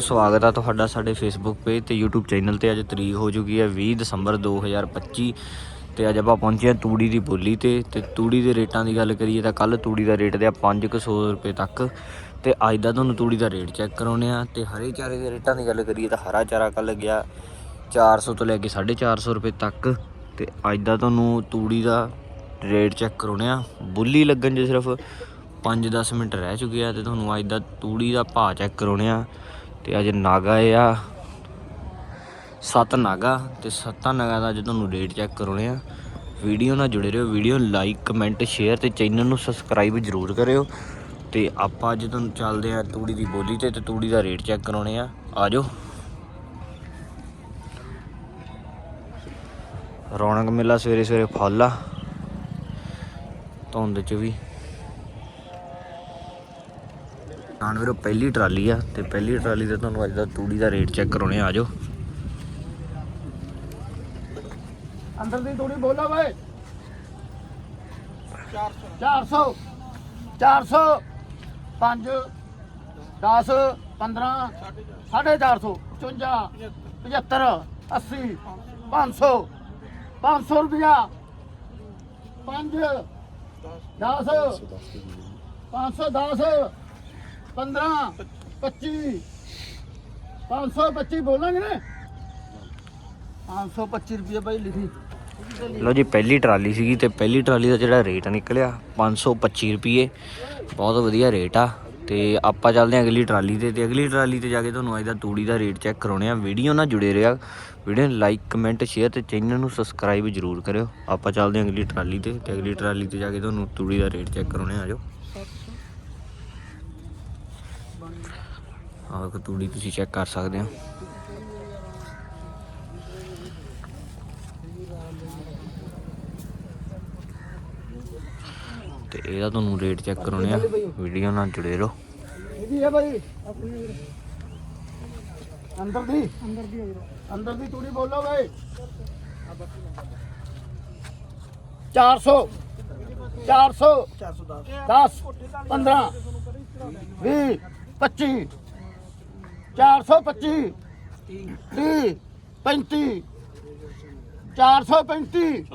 ਸਵਾਗਤ ਆ ਤੁਹਾਡਾ ਸਾਡੇ ਫੇਸਬੁੱਕ ਪੇਜ ਤੇ YouTube ਚੈਨਲ ਤੇ ਅੱਜ ਤਰੀਕ ਹੋ ਚੁੱਕੀ ਹੈ 20 ਦਸੰਬਰ 2025 ਤੇ ਅੱਜ ਆਪਾਂ ਪਹੁੰਚੇ ਹਾਂ ਤੂੜੀ ਦੀ ਬੋਲੀ ਤੇ ਤੇ ਤੂੜੀ ਦੇ ਰੇਟਾਂ ਦੀ ਗੱਲ ਕਰੀਏ ਤਾਂ ਕੱਲ ਤੂੜੀ ਦਾ ਰੇਟ ਤੇ ਆ 500 ਰੁਪਏ ਤੱਕ ਤੇ ਅੱਜ ਦਾ ਤੁਹਾਨੂੰ ਤੂੜੀ ਦਾ ਰੇਟ ਚੈੱਕ ਕਰਾਉਨੇ ਆ ਤੇ ਹਰੇ ਚਾਰੇ ਦੇ ਰੇਟਾਂ ਦੀ ਗੱਲ ਕਰੀਏ ਤਾਂ ਹਰਾ ਚਾਰਾ ਕੱਲ ਗਿਆ 400 ਤੋਂ ਲੈ ਕੇ 450 ਰੁਪਏ ਤੱਕ ਤੇ ਅੱਜ ਦਾ ਤੁਹਾਨੂੰ ਤੂੜੀ ਦਾ ਰੇਟ ਚੈੱਕ ਕਰਾਉਨੇ ਆ। ਬੁੱਲੀ ਲੱਗਣ ਜੇ ਸਿਰਫ 5-10 ਮਿੰਟ ਰਹਿ ਚੁੱਕੇ ਆ ਤੇ ਤੁਹਾਨੂੰ ਅੱਜ ਦਾ ਤੂੜੀ ਦਾ ਭਾਅ ਚੈੱਕ ਕਰਾਉਣੇ ਆ। ਤੇ ਅੱਜ ਨਾਗਾ ਆ। ਸੱਤ ਨਾਗਾ ਤੇ ਸੱਤਾਂ ਨਾਗਾ ਦਾ ਅੱਜ ਤੁਹਾਨੂੰ ਰੇਟ ਚੈੱਕ ਕਰਾਉਣੇ ਆ। ਵੀਡੀਓ ਨਾਲ ਜੁੜੇ ਰਹੋ, ਵੀਡੀਓ ਲਾਈਕ ਕਮੈਂਟ ਸ਼ੇਅਰ ਤੇ ਚੈਨਲ ਨੂੰ ਸਬਸਕ੍ਰਾਈਬ ਜ਼ਰੂਰ ਕਰਿਓ। ਤੇ ਆਪਾਂ ਅੱਜ ਤੁਹਾਨੂੰ ਚੱਲਦੇ ਆ ਤੂੜੀ ਦੀ ਬੋਲੀ ਤੇ ਤੇ ਤੂੜੀ ਦਾ ਰੇਟ ਚੈੱਕ ਕਰਾਉਣੇ ਆ। ਆਜੋ। ਰੌਣਕ ਮੇਲਾ ਸਵੇਰੇ ਸਵੇਰੇ ਫੁੱਲ ਆ। ਧੁੰਦ ਚ ਵੀ। ਕਾਨ ਵੀਰੋ, ਪਹਿਲੀ ਟਰਾਲੀ ਆ ਤੇ ਪਹਿਲੀ ਟਰਾਲੀ ਤੇ ਤੁਹਾਨੂੰ ਅੱਜ ਦਾ ਤੂੜੀ ਦਾ ਰੇਟ ਚੈੱਕ ਕਰਾਉਣੇ ਆ ਜਾਓ। ਅੰਦਰ ਦੀ ਤੂੜੀ ਬੋਲੋ ਵੇ 400 400 5 10 15 450 55 75 80 500 500 ਰੁਪਿਆ 5 10 510 15 25 525 ਬੋਲਾਂਗੇ ਨਾ? 525 ਰੁਪਏ ਬਾਈ ਲਿਖੀ। ਲਓ ਜੀ, ਪਹਿਲੀ ਟਰਾਲੀ ਸੀਗੀ ਤੇ ਪਹਿਲੀ ਟਰਾਲੀ ਦਾ ਜਿਹੜਾ ਰੇਟ ਨਿਕਲਿਆ 525 ਰੁਪਏ ਬਹੁਤ ਵਧੀਆ ਰੇਟ ਆ ਤੇ ਆਪਾਂ ਚੱਲਦੇ ਹਾਂ ਅਗਲੀ ਟਰਾਲੀ ਤੇ ਤੇ ਅਗਲੀ ਟਰਾਲੀ ਤੇ ਜਾ ਕੇ ਤੁਹਾਨੂੰ ਅੱਜ ਦਾ ਤੂੜੀ ਦਾ ਰੇਟ ਚੈੱਕ ਕਰਾਉਣੇ ਆ। ਵੀਡੀਓ ਨਾਲ ਜੁੜੇ ਰਿਹਾ। ਵੀਡੀਓ ਨੂੰ ਲਾਈਕ, ਕਮੈਂਟ, ਸ਼ੇਅਰ ਤੇ ਚੈਨਲ ਨੂੰ ਸਬਸਕ੍ਰਾਈਬ ਜ਼ਰੂਰ ਕਰਿਓ। ਆਪਾਂ ਚੱਲਦੇ ਹਾਂ ਅਗਲੀ ਟਰਾਲੀ ਤੇ ਤੇ ਅਗਲੀ ਟਰਾਲੀ ਤੇ ਜਾ ਕੇ ਤੁਹਾਨੂੰ ਤੂੜੀ ਦਾ ਰੇਟ ਚੈੱਕ ਕਰਾਉਣੇ ਆ। ਜਾਓ ਆਹ ਤੂੜੀ ਤੁਸੀਂ ਚੈੱਕ ਕਰ ਸਕਦੇ ਹੋ। ਤੇ ਇਹਦਾ ਤੁਹਾਨੂੰ ਰੇਟ ਚੈੱਕ ਕਰਾਉਣੇ ਆ। ਵੀਡੀਓ ਨਾਲ ਜੁੜੇ ਰਹੋ। ਇਹਦੀ ਹੈ ਬਾਈ। ਅੰਦਰ ਦੀ। ਅੰਦਰ ਦੀ ਅੰਦਰ ਦੀ ਤੂੜੀ ਬੋਲੋ ਬਾਈ। 400 400 10 15 20 25 425 30 35 435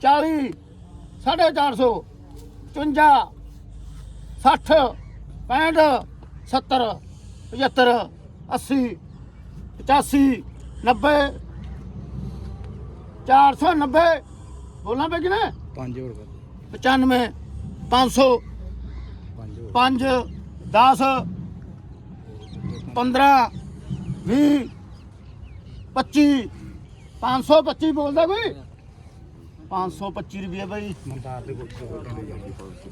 40 450 55 60 65 70 75 80 85 90 490 ਬੋਲਾਂ ਪੈ ਕਿਨੇ 5 ਹੋਰ 95 500 5 10 15 20 25 525 ਬੋਲਦਾ ਕੋਈ? 525 ਰੁਪਏ ਬਾਈ।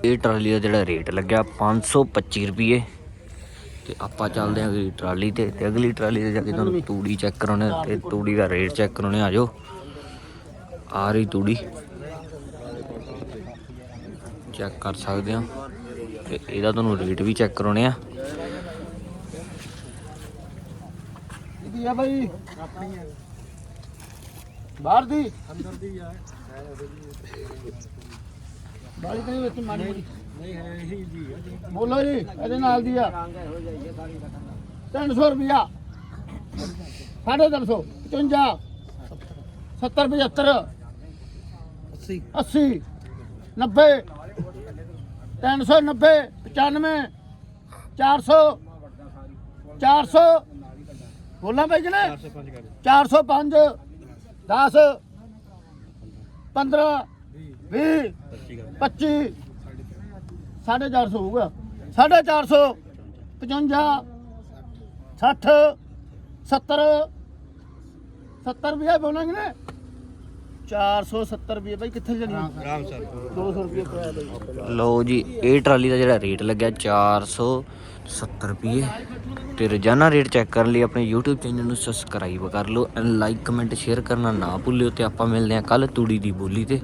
ਇਹ ਟਰਾਲੀ ਦਾ ਜਿਹੜਾ ਰੇਟ ਲੱਗਿਆ 525 ਰੁਪਏ ਤੇ ਆਪਾਂ ਚੱਲਦੇ ਹਾਂ ਅਗਲੀ ਟਰਾਲੀ ਤੇ ਤੇ ਅਗਲੀ ਟਰਾਲੀ ਤੇ ਜਾ ਕੇ ਤੁਹਾਨੂੰ ਤੂੜੀ ਚੈੱਕ ਕਰਾਉਣੇ ਤੇ ਤੂੜੀ ਦਾ ਰੇਟ ਚੈੱਕ ਕਰਾਉਣੇ ਆ ਜਾਓ। ਆ ਰਹੀ ਤੂੜੀ। ਚੈੱਕ ਕਰ ਸਕਦੇ ਹੋ ਤੇ ਇਹਦਾ ਤੁਹਾਨੂੰ ਰੇਟ ਵੀ ਚੈੱਕ ਕਰਾਉਣੇ ਆ। ਇਹਦੀ ਆ ਬਾਈ? ਬਾਹਰ ਦੀ। ਅੰਦਰ ਦੀ ਆ ਬਾਹਰ ਦੀ ਵਿੱਚ ਮੋਟੀ। ਨਹੀਂ ਹੈ ਇਹੀ ਹੈ ਜੀ ਬੋਲੋ ਜੀ ਇਹਦੇ ਨਾਲ ਦੀ ਆ 300 ਰੁਪਿਆ 350 55 70 75 80 80 90 390 95 400 400 ਬੋਲਾਂ ਪਈ ਕਿ ਨਾ 405 ਕਰ। 405 10 15 20 25 ਕਰ। 25 450 ਹੋਊਗਾ। 450 55 60 70 70 ਰੁਪਏ ਬੋਲਾਂਗੇ ਨਾ? 470 ਰੁਪਏ। ਬਾਈ ਕਿੱਥੇ ਜਣੀ ਆਰਾਮ ਸਰ। 200 ਰੁਪਏ ਪਿਆ ਬਾਈ। ਲਓ ਜੀ ਇਹ ਟਰਾਲੀ ਦਾ ਜਿਹੜਾ ਰੇਟ ਲੱਗਿਆ 470 ਰੁਪਏ। ਤੇ ਰੋਜ਼ਾਨਾ ਰੇਟ ਚੈੱਕ ਕਰਨ ਲਈ ਆਪਣੇ YouTube ਚੈਨਲ ਨੂੰ ਸਬਸਕ੍ਰਾਈਬ ਕਰ ਲਓ। ਐਂਡ ਲਾਈਕ ਕਮੈਂਟ ਸ਼ੇਅਰ ਕਰਨਾ ਨਾ ਭੁੱਲਿਓ ਤੇ ਆਪਾਂ ਮਿਲਦੇ ਹਾਂ ਕੱਲ ਤੂੜੀ ਦੀ ਬੋਲੀ ਤੇ।